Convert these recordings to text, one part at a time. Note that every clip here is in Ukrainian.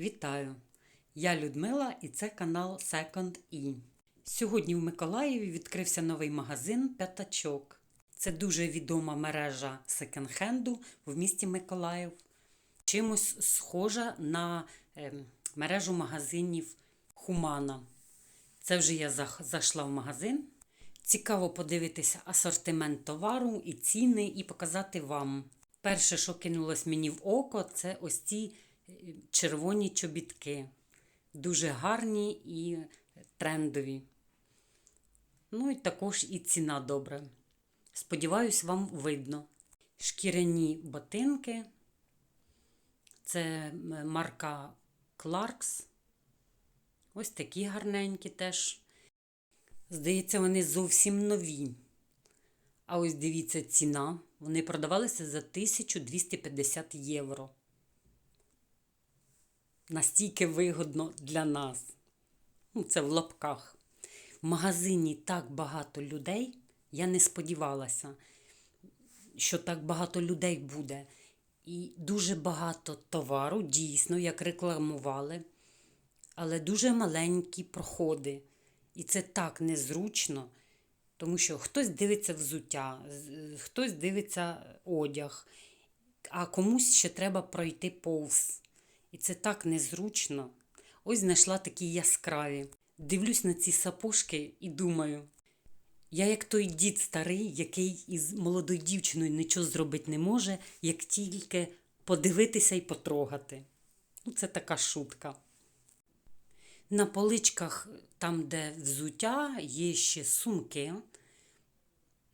Вітаю! Я Людмила і це канал Second E. Сьогодні в Миколаєві відкрився новий магазин П'ятачок. Це дуже відома мережа секонд-хенду в місті Миколаїв. Чимось схожа на ем, мережу магазинів Хумана. Це вже я зайшла в магазин. Цікаво подивитися асортимент товару і ціни, і показати вам. Перше, що кинулось мені в око, це ось ці е, червоні чобітки. Дуже гарні і трендові. Ну і також і ціна добра. Сподіваюсь, вам видно. Шкіряні ботинки. Це марка Clarks. Ось такі гарненькі теж. Здається, вони зовсім нові. А ось дивіться ціна. Вони продавалися за 1250 євро. Настільки вигодно для нас. Ну, це в лапках. В магазині так багато людей. Я не сподівалася, що так багато людей буде. І дуже багато товару, дійсно, як рекламували, але дуже маленькі проходи. І це так незручно, тому що хтось дивиться взуття, хтось дивиться одяг, а комусь ще треба пройти повз. І це так незручно. Ось знайшла такі яскраві. Дивлюсь на ці сапожки і думаю, я як той дід старий, який із молодою дівчиною нічого зробити не може, як тільки подивитися і потрогати. Ну, це така шутка. На поличках, там, де взуття, є ще сумки.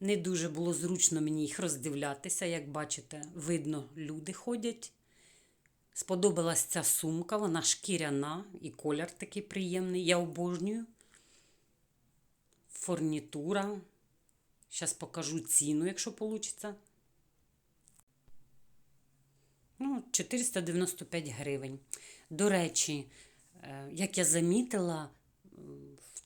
Не дуже було зручно мені їх роздивлятися. Як бачите, видно, люди ходять. Сподобалась ця сумка, вона шкіряна і колір такий приємний. Я обожнюю. Фурнітура. Зараз покажу ціну, якщо вийде. Ну, 495 гривень. До речі, е, як я замітила,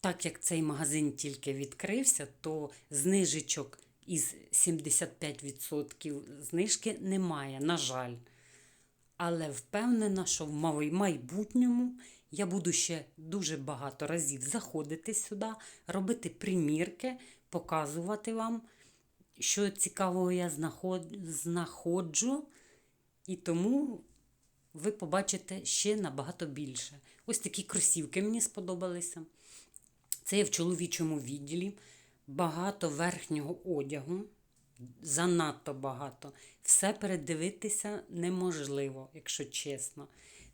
так як цей магазин тільки відкрився, то знижечок із 75% знижки немає, на жаль. Але впевнена, що в майбутньому я буду ще дуже багато разів заходити сюди, робити примірки, показувати вам, що цікавого я знаходжу. І тому ви побачите ще набагато більше. Ось такі кросівки мені сподобалися. Це є в чоловічому відділі. Багато верхнього одягу, занадто багато. Все передивитися неможливо, якщо чесно.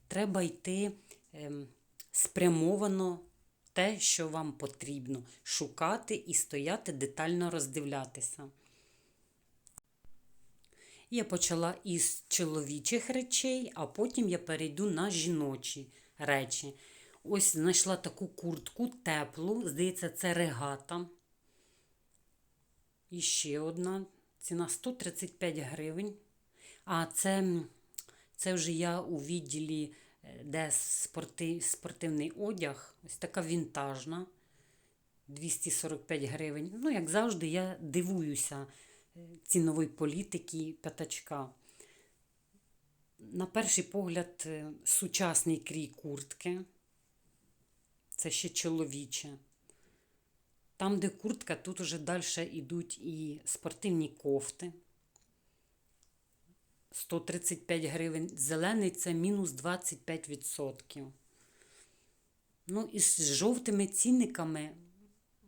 Треба йти ем, спрямовано те, що вам потрібно, шукати і стояти детально роздивлятися. Я почала із чоловічих речей, а потім я перейду на жіночі речі. Ось знайшла таку куртку теплу, здається, це регата. І ще одна. Ціна 135 гривень. А це, це вже я у відділі, е, де спорти, спортивний одяг. Ось така вінтажна. 245 гривень. Ну, як завжди, я дивуюся е, цінової політики п'ятачка. На перший погляд, е, сучасний крій куртки. Це ще чоловіче. Там, де куртка, тут уже далі йдуть і спортивні кофти. 135 гривень. Зелений це мінус 25%. Ну, із жовтими цінниками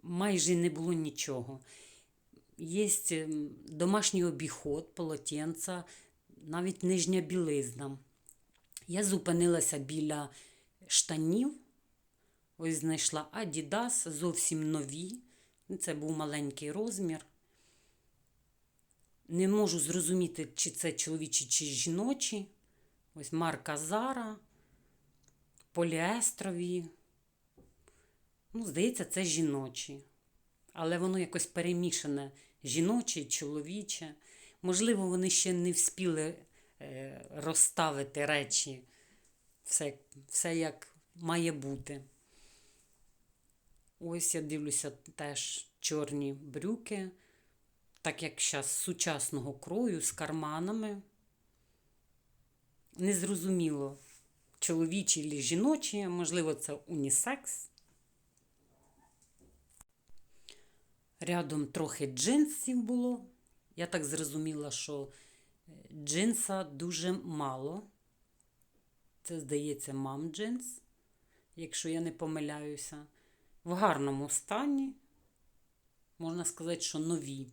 майже не було нічого. Є ем, домашній обіход, полотенця, навіть нижня білизна. Я зупинилася біля штанів. Ось знайшла Adidas, зовсім нові. Це був маленький розмір. Не можу зрозуміти, чи це чоловічі, чи жіночі. Ось марка Zara, поліестрові. Ну, здається, це жіночі. Але воно якось перемішане жіноче чоловіче. Можливо, вони ще не вспіли е, розставити речі. Все, все як має бути. Ось я дивлюся теж чорні брюки, так як зараз сучасного крою з карманами. Незрозуміло, чоловічі чи жіночі, можливо, це унісекс. Рядом трохи джинсів було. Я так зрозуміла, що е, джинса дуже мало. Це, здається, мам джинс, якщо я не помиляюся. В гарному стані, можна сказати, що нові.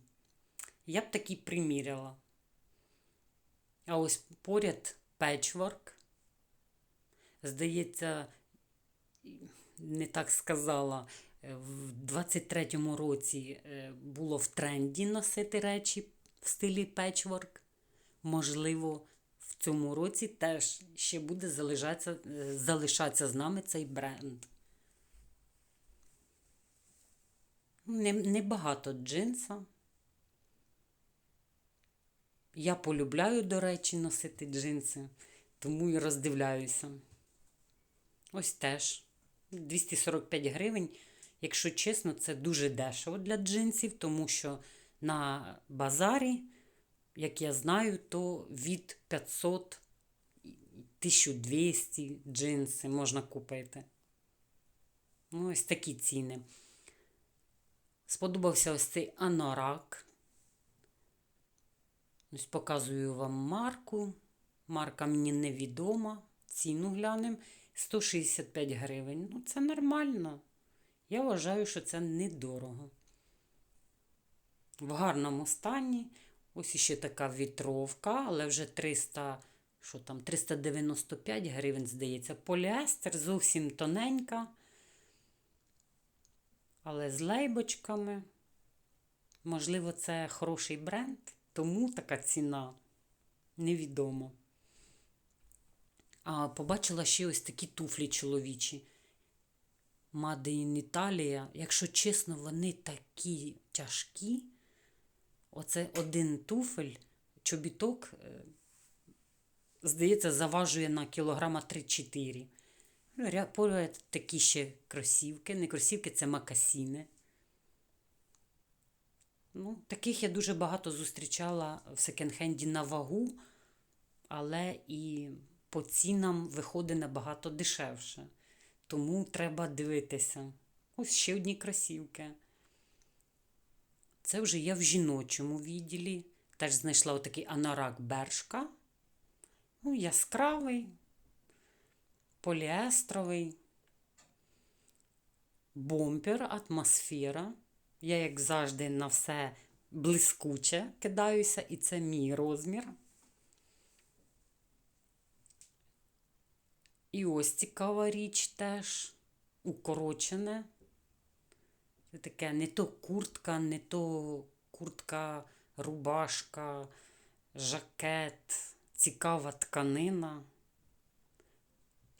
Я б такі приміряла. А ось поряд печворк. Здається, не так сказала, е, в 23-му році е, було в тренді носити речі в стилі печворк. Можливо, в цьому році теж ще буде залишатися, е, залишатися з нами цей бренд. Не- Небагато джинса. Я полюбляю, до речі, носити джинси, тому і роздивляюся. Ось теж 245 гривень. Якщо чесно, це дуже дешево для джинсів, тому що на базарі, як я знаю, то від 500 1200 джинси можна купити. Ну, ось такі ціни. Сподобався ось цей анорак. Ось показую вам марку. Марка мені невідома. Ціну глянемо. 165 гривень. Ну, це нормально. Я вважаю, що це недорого. В гарному стані. Ось іще така вітровка, але вже 300, що там, 395 гривень, здається. Поліестер зовсім тоненька. Але з лейбочками. Можливо, це хороший бренд, тому така ціна невідомо. А побачила ще ось такі туфлі чоловічі. Made in Italia. Якщо чесно, вони такі тяжкі. Оце один туфель, чобіток, е, здається, заважує на кілограма 3-4. Ну, Поряд такі ще кросівки. Не кросівки, це макасіни. Ну, таких я дуже багато зустрічала в секонд-хенді на вагу, але і по цінам виходить набагато дешевше. Тому треба дивитися. Ось ще одні кросівки. Це вже я в жіночому відділі. Теж знайшла отакий анорак бершка. Ну, яскравий, поліестровий, бомпер, атмосфера. Я, як завжди, на все блискуче кидаюся, і це мій розмір. І ось цікава річ теж укорочене. Це таке не то куртка, не то куртка, рубашка, жакет, цікава тканина.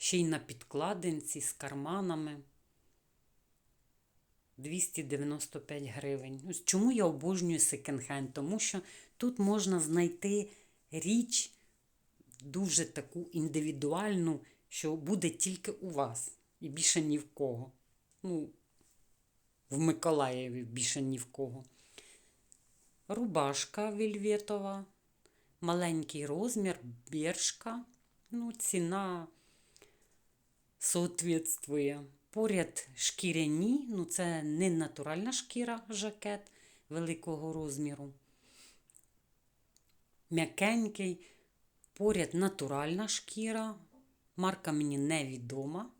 Ще й на підкладинці з карманами. 295 гривень. Ось чому я обожнюю секонд-хенд? Тому що тут можна знайти річ дуже таку індивідуальну, що буде тільки у вас і більше ні в кого. Ну, в Миколаєві більше ні в кого. Рубашка вільветова, маленький розмір, біршка. Ну, ціна соответствує. Поряд шкіряні, ну це не натуральна шкіра, жакет великого розміру. М'якенький, поряд натуральна шкіра. Марка мені невідома.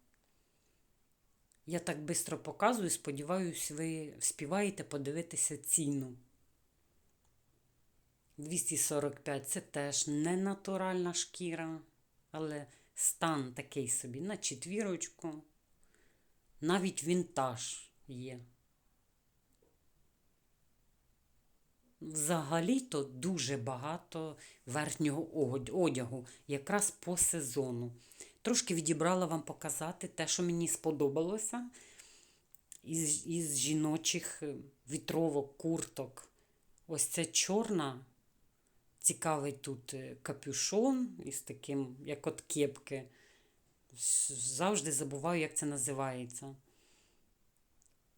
Я так швидко показую, сподіваюсь, ви співаєте подивитися ціну. 245 це теж не натуральна шкіра, але стан такий собі на четвірочку. Навіть вінтаж є. Взагалі-то дуже багато верхнього одягу, якраз по сезону. Трошки відібрала вам показати те, що мені сподобалося із, із жіночих е, вітровок, курток. Ось це чорна, цікавий тут е, капюшон із таким, як от кепки. Завжди забуваю, як це називається.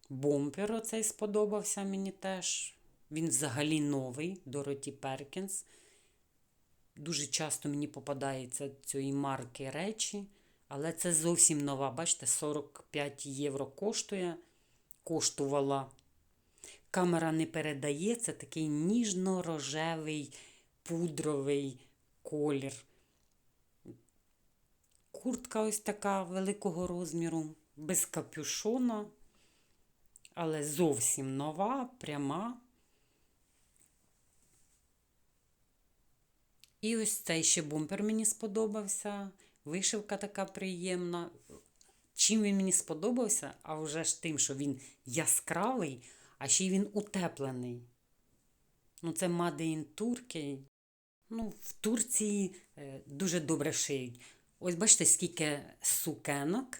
Бомпер оцей сподобався мені теж. Він взагалі новий, Дороті Перкінс. Дуже часто мені попадаються цієї марки речі, Але це зовсім нова. Бачите, 45 євро коштує. Коштувала. Камера не передає, це такий ніжно-рожевий, пудровий колір. Куртка ось така великого розміру, без капюшона, але зовсім нова, пряма. І ось цей ще бумпер мені сподобався. Вишивка така приємна. Чим він мені сподобався, а вже ж тим, що він яскравий, а ще й він утеплений. Ну, це Made in Turkey. Ну, в Турції е, дуже добре шиють. Ось бачите, скільки сукенок,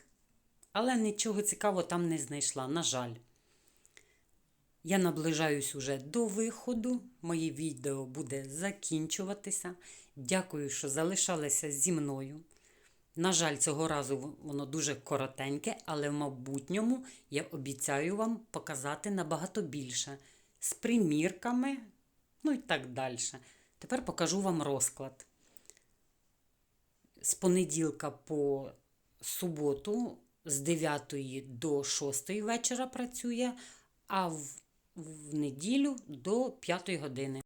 але нічого цікавого там не знайшла, на жаль. Я наближаюсь уже до виходу. Моє відео буде закінчуватися. Дякую, що залишалися зі мною. На жаль, цього разу воно дуже коротеньке, але в майбутньому я обіцяю вам показати набагато більше з примірками, ну і так далі. Тепер покажу вам розклад. З понеділка по суботу з 9 до 6 вечора працює, а в, в неділю до 5 години.